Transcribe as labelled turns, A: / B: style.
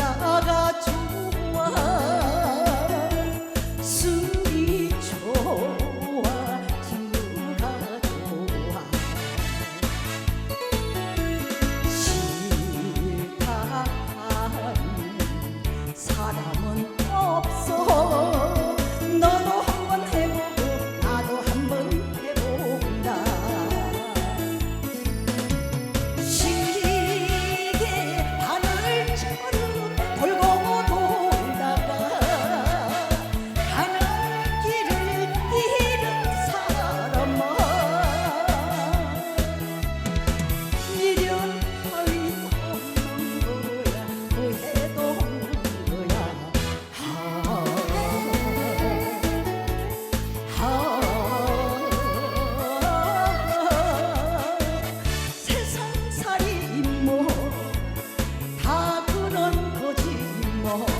A: 나가 좋아 수 more.